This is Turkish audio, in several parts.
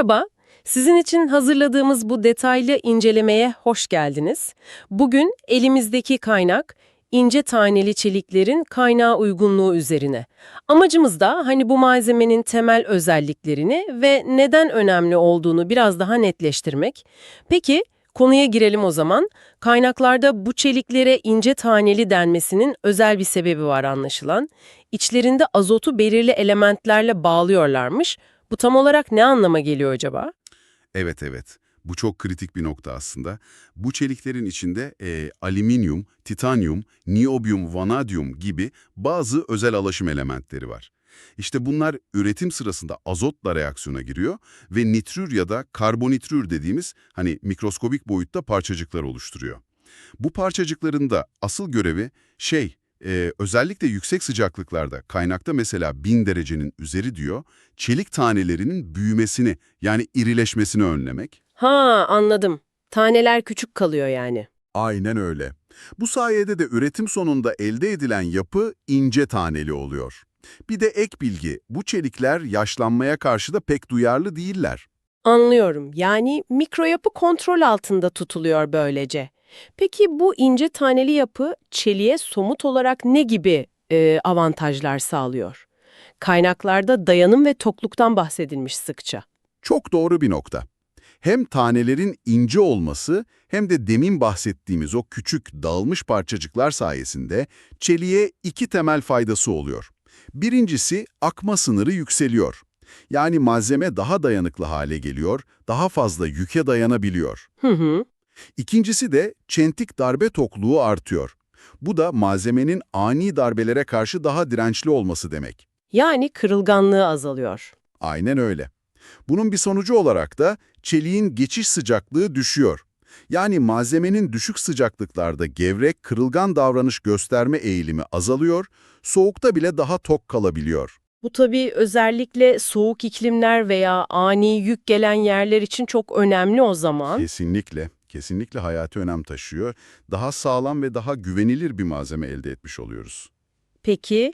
Merhaba, sizin için hazırladığımız bu detaylı incelemeye hoş geldiniz. Bugün elimizdeki kaynak ince taneli çeliklerin kaynağı uygunluğu üzerine. Amacımız da hani bu malzemenin temel özelliklerini ve neden önemli olduğunu biraz daha netleştirmek. Peki konuya girelim o zaman. Kaynaklarda bu çeliklere ince taneli denmesinin özel bir sebebi var anlaşılan. İçlerinde azotu belirli elementlerle bağlıyorlarmış. Bu tam olarak ne anlama geliyor acaba? Evet evet. Bu çok kritik bir nokta aslında. Bu çeliklerin içinde e, alüminyum, titanyum, niyobyum, vanadyum gibi bazı özel alaşım elementleri var. İşte bunlar üretim sırasında azotla reaksiyona giriyor ve nitrür ya da karbonitrür dediğimiz hani mikroskobik boyutta parçacıklar oluşturuyor. Bu parçacıkların da asıl görevi şey, e, özellikle yüksek sıcaklıklarda kaynakta mesela 1000 derecenin üzeri diyor, çelik tanelerinin büyümesini yani irileşmesini önlemek. Ha anladım. Taneler küçük kalıyor yani. Aynen öyle. Bu sayede de üretim sonunda elde edilen yapı ince taneli oluyor. Bir de ek bilgi, bu çelikler yaşlanmaya karşı da pek duyarlı değiller. Anlıyorum. Yani mikroyapı kontrol altında tutuluyor böylece. Peki bu ince taneli yapı çeliğe somut olarak ne gibi e, avantajlar sağlıyor? Kaynaklarda dayanım ve tokluktan bahsedilmiş sıkça. Çok doğru bir nokta. Hem tanelerin ince olması hem de demin bahsettiğimiz o küçük dağılmış parçacıklar sayesinde çeliğe iki temel faydası oluyor. Birincisi akma sınırı yükseliyor. Yani malzeme daha dayanıklı hale geliyor, daha fazla yüke dayanabiliyor. Hı hı. İkincisi de çentik darbe tokluğu artıyor. Bu da malzemenin ani darbelere karşı daha dirençli olması demek. Yani kırılganlığı azalıyor. Aynen öyle. Bunun bir sonucu olarak da çeliğin geçiş sıcaklığı düşüyor. Yani malzemenin düşük sıcaklıklarda gevrek, kırılgan davranış gösterme eğilimi azalıyor, soğukta bile daha tok kalabiliyor. Bu tabii özellikle soğuk iklimler veya ani yük gelen yerler için çok önemli o zaman. Kesinlikle, kesinlikle hayati önem taşıyor. Daha sağlam ve daha güvenilir bir malzeme elde etmiş oluyoruz. Peki,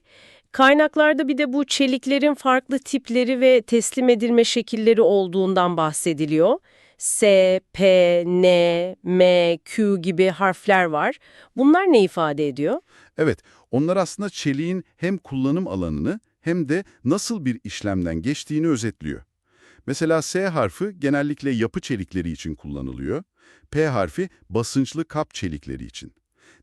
kaynaklarda bir de bu çeliklerin farklı tipleri ve teslim edilme şekilleri olduğundan bahsediliyor. S, P, N, M, Q gibi harfler var. Bunlar ne ifade ediyor? Evet, onlar aslında çeliğin hem kullanım alanını hem de nasıl bir işlemden geçtiğini özetliyor. Mesela S harfi genellikle yapı çelikleri için kullanılıyor. P harfi basınçlı kap çelikleri için.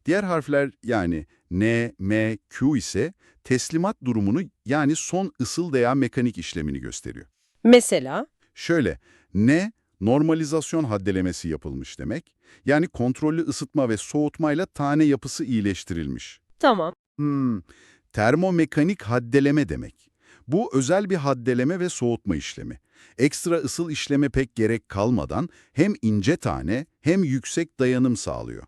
Diğer harfler yani N, M, Q ise teslimat durumunu yani son ısıl veya mekanik işlemini gösteriyor. Mesela, Şöyle, N normalizasyon haddelemesi yapılmış demek. Yani kontrollü ısıtma ve soğutmayla tane yapısı iyileştirilmiş. tamam. Hmm, termomekanik haddeleme demek. Bu özel bir haddeleme ve soğutma işlemi. Ekstra ısıl işleme pek gerek kalmadan hem ince tane hem yüksek dayanım sağlıyor.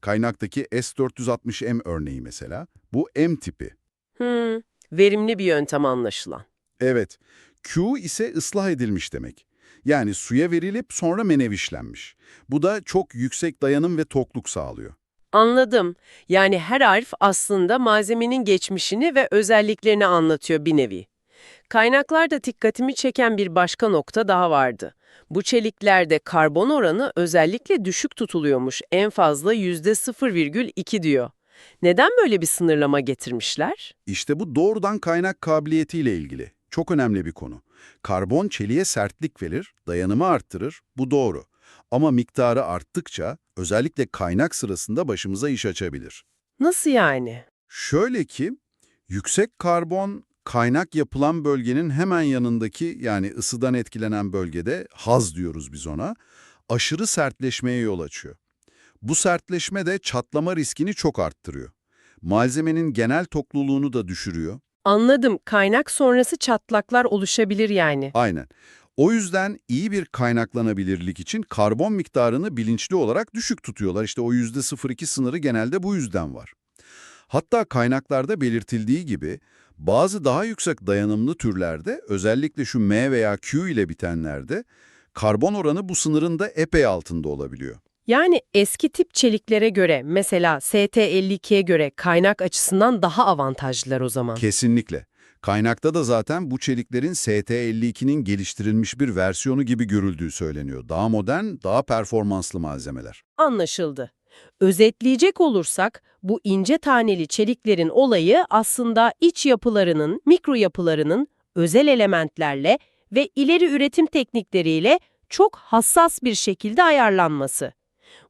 Kaynaktaki S460M örneği mesela, bu M tipi. Hmm, verimli bir yöntem anlaşılan. Evet, Q ise ıslah edilmiş demek. Yani suya verilip sonra menevişlenmiş. Bu da çok yüksek dayanım ve tokluk sağlıyor. Anladım. Yani her harf aslında malzemenin geçmişini ve özelliklerini anlatıyor bir nevi. Kaynaklarda dikkatimi çeken bir başka nokta daha vardı. Bu çeliklerde karbon oranı özellikle düşük tutuluyormuş. En fazla %0,2 diyor. Neden böyle bir sınırlama getirmişler? İşte bu doğrudan kaynak kabiliyetiyle ilgili. Çok önemli bir konu. Karbon çeliğe sertlik verir, dayanımı arttırır, bu doğru. Ama miktarı arttıkça özellikle kaynak sırasında başımıza iş açabilir. Nasıl yani? Şöyle ki, yüksek karbon kaynak yapılan bölgenin hemen yanındaki yani ısıdan etkilenen bölgede haz diyoruz biz ona, aşırı sertleşmeye yol açıyor. Bu sertleşme de çatlama riskini çok arttırıyor. Malzemenin genel tokluluğunu da düşürüyor. Anladım. Kaynak sonrası çatlaklar oluşabilir yani. Aynen. O yüzden iyi bir kaynaklanabilirlik için karbon miktarını bilinçli olarak düşük tutuyorlar. İşte o %02 sınırı genelde bu yüzden var. Hatta kaynaklarda belirtildiği gibi bazı daha yüksek dayanımlı türlerde özellikle şu M veya Q ile bitenlerde karbon oranı bu sınırın da epey altında olabiliyor. Yani eski tip çeliklere göre mesela ST52'ye göre kaynak açısından daha avantajlılar o zaman. Kesinlikle. Kaynakta da zaten bu çeliklerin ST52'nin geliştirilmiş bir versiyonu gibi görüldüğü söyleniyor. Daha modern, daha performanslı malzemeler. Anlaşıldı. Özetleyecek olursak bu ince taneli çeliklerin olayı aslında iç yapılarının, mikro yapılarının özel elementlerle ve ileri üretim teknikleriyle çok hassas bir şekilde ayarlanması.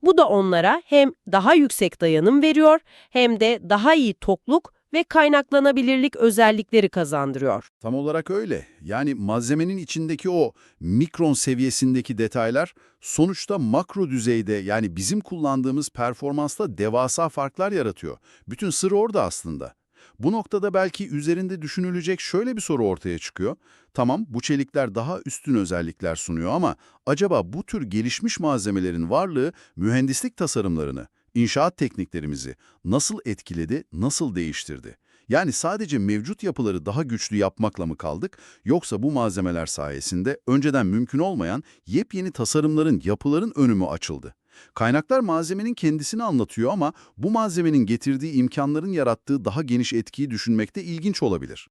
Bu da onlara hem daha yüksek dayanım veriyor hem de daha iyi tokluk ve kaynaklanabilirlik özellikleri kazandırıyor. Tam olarak öyle. Yani malzemenin içindeki o mikron seviyesindeki detaylar sonuçta makro düzeyde yani bizim kullandığımız performansta devasa farklar yaratıyor. Bütün sır orada aslında. Bu noktada belki üzerinde düşünülecek şöyle bir soru ortaya çıkıyor. Tamam bu çelikler daha üstün özellikler sunuyor ama acaba bu tür gelişmiş malzemelerin varlığı mühendislik tasarımlarını, inşaat tekniklerimizi nasıl etkiledi, nasıl değiştirdi? Yani sadece mevcut yapıları daha güçlü yapmakla mı kaldık, yoksa bu malzemeler sayesinde önceden mümkün olmayan yepyeni tasarımların, yapıların önü mü açıldı? Kaynaklar malzemenin kendisini anlatıyor ama bu malzemenin getirdiği imkanların yarattığı daha geniş etkiyi düşünmek de ilginç olabilir.